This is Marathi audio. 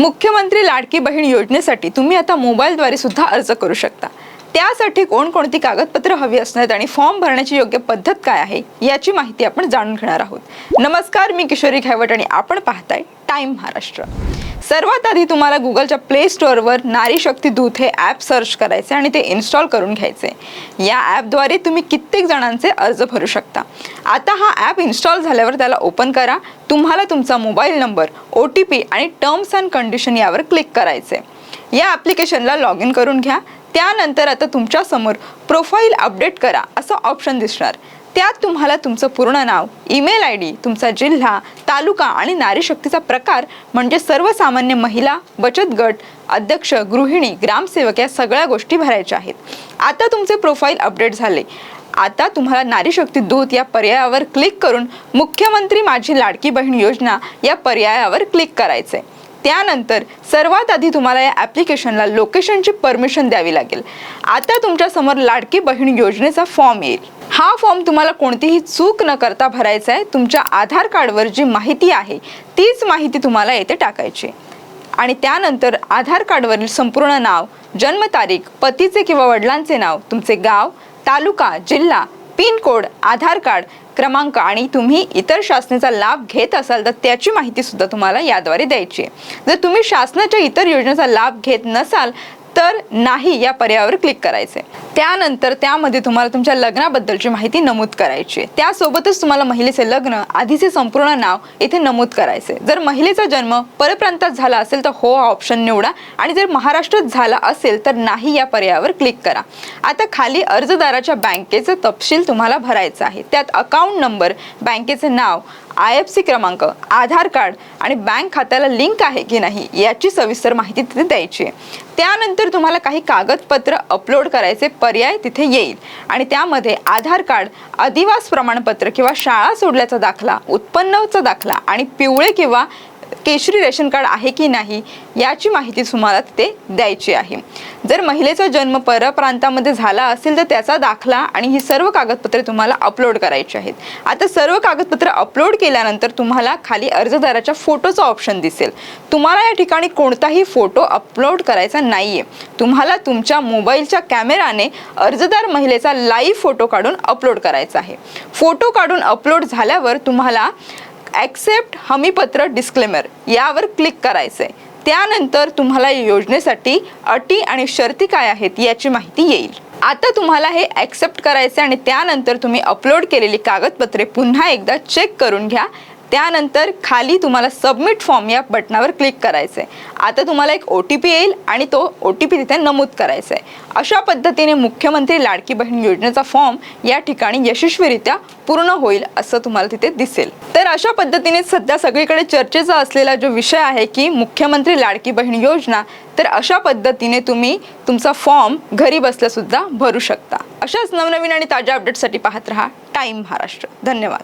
मुख्यमंत्री लाडकी बहीण योजनेसाठी तुम्ही आता मोबाईलद्वारे सुद्धा अर्ज करू शकता. त्यासाठी कोणकोणती कागदपत्र हवी असणार आणि फॉर्म भरण्याची योग्य पद्धत काय आहे याची माहिती आपण जाणून घेणार आहोत. नमस्कार मी किशोरी घायवट आणि आपण पाहताय टाइम महाराष्ट्र. सर्वात आधी तुम्हाला गुगलच्या प्ले स्टोअरवर नारी शक्ती दूत हे ॲप सर्च करायचे आणि ते इन्स्टॉल करून घ्यायचे. या ॲपद्वारे तुम्ही कित्येक जणांचे अर्ज भरू शकता. आता हा ॲप इन्स्टॉल झाल्यावर त्याला ओपन करा. तुम्हाला तुमचा mobile number O T P आणि टर्म्स अँड कंडिशन यावर क्लिक करायचे. या ॲप्लिकेशनला लॉग इन करून घ्या. त्यानंतर आता तुमच्यासमोर प्रोफाईल अपडेट करा असं ऑप्शन दिसणार. त्यात तुम्हाला तुमचं पूर्ण नाव ईमेल आय डी तुमचा जिल्हा तालुका आणि नारी शक्तीचा प्रकार म्हणजे सर्वसामान्य महिला बचत गट अध्यक्ष गृहिणी ग्रामसेवक या सगळ्या गोष्टी भरायच्या आहेत. आता तुमचे प्रोफाईल अपडेट झाले. आता तुम्हाला नारी शक्ती दूत या पर्यायावर क्लिक करून मुख्यमंत्री माझी लाडकी बहीण योजना या पर्यायावर क्लिक करायचे त्यानंतर सर्वात आधी तुम्हाला या ॲप्लिकेशनला लोकेशनची परमिशन द्यावी लागेल. आता तुमच्यासमोर लाडकी बहीण योजनेचा फॉर्म येईल. हा फॉर्म तुम्हाला कोणतीही चूक न करता भरायचा आहे. तुमच्या आधार कार्डवर जी माहिती आहे तीच माहिती तुम्हाला येथे टाकायची आणि त्यानंतर आधार कार्डवरील संपूर्ण नाव जन्मतारीख पतीचे किंवा वडिलांचे नाव तुमचे गाव तालुका जिल्हा पिन कोड आधार कार्ड क्रमांक आणि तुम्ही इतर शासनाचा लाभ घेत असाल तर त्याची माहिती सुद्धा तुम्हाला याद्वारे द्यायची आहे. जर तुम्ही शासनाच्या इतर योजनेचा लाभ घेत नसाल तर नाही या पर्यायावर क्लिक करायचे त्यानंतर त्यामध्ये तुम्हाला तुमच्या लग्नाबद्दलची माहिती नमूद करायची आहे. त्यासोबतच तुम्हाला महिलेचे लग्न आधीचे संपूर्ण नाव इथे नमूद करायचे जर महिलेचा जन्म परप्रांतात झाला असेल तर हो हा ऑप्शन निवडा आणि जर महाराष्ट्रात झाला असेल तर नाही या पर्यायावर क्लिक करा. आता खाली अर्जदाराच्या बँकेचे तपशील तुम्हाला भरायचं आहे. त्यात अकाउंट नंबर बँकेचे नाव आय एफ सी क्रमांक आधार कार्ड आणि बँक खात्याला लिंक आहे की नाही याची सविस्तर माहिती तिथे द्यायची आहे. त्यानंतर तुम्हाला काही कागदपत्र अपलोड करायचे पर्याय तिथे येईल. आणि त्यामध्ये आधार कार्ड अधिवास प्रमाणपत्र किंवा शाळा सोडल्याचा दाखला उत्पन्नाचा दाखला आणि पिवळे किंवा केशरी रेशन कार्ड आहे की नाही याची माहिती तुम्हाला तिथे द्यायची आहे. जर महिलेचा जन्म परप्रांतामध्ये झाला असेल तर त्याचा दाखला आणि ही सर्व कागदपत्रे तुम्हाला अपलोड करायची आहेत. आता सर्व कागदपत्र अपलोड केल्यानंतर तुम्हाला खाली अर्जदाराच्या फोटोचा ऑप्शन दिसेल. तुम्हाला या ठिकाणी कोणताही फोटो अपलोड करायचा नाही आहे तुम्हाला तुमच्या मोबाईलच्या कॅमेराने अर्जदार महिलेचा लाईव्ह फोटो काढून अपलोड करायचा आहे. फोटो काढून अपलोड झाल्यावर तुम्हाला ॲक्सेप्ट हमीपत्र डिस्क्लेमर यावर क्लिक करायचं आहे त्यानंतर तुम्हाला या योजनेसाठी अटी आणि शर्ती काय आहेत याची माहिती येईल. आता तुम्हाला हे ॲक्सेप्ट करायचे आणि त्यानंतर तुम्ही अपलोड केलेली कागदपत्रे पुन्हा एकदा चेक करून घ्या. त्यानंतर खाली तुम्हाला सबमिट फॉर्म या बटनावर क्लिक करायचं आहे आता तुम्हाला एक ओ टी पी येईल आणि तो ओ टी पी तिथे नमूद करायचा आहे अशा पद्धतीने मुख्यमंत्री लाडकी बहीण योजनेचा फॉर्म या ठिकाणी यशस्वीरित्या पूर्ण होईल असं तुम्हाला तिथे दिसेल. तर अशा पद्धतीने सध्या सगळीकडे चर्चेचा असलेला जो विषय आहे की मुख्यमंत्री लाडकी बहीण योजना तर अशा पद्धतीने तुम्ही तुमचा फॉर्म घरी बसल्यासुद्धा भरू शकता. अशाच नवनवीन आणि ताज्या अपडेटसाठी पाहत रहा टाईम महाराष्ट्र. धन्यवाद.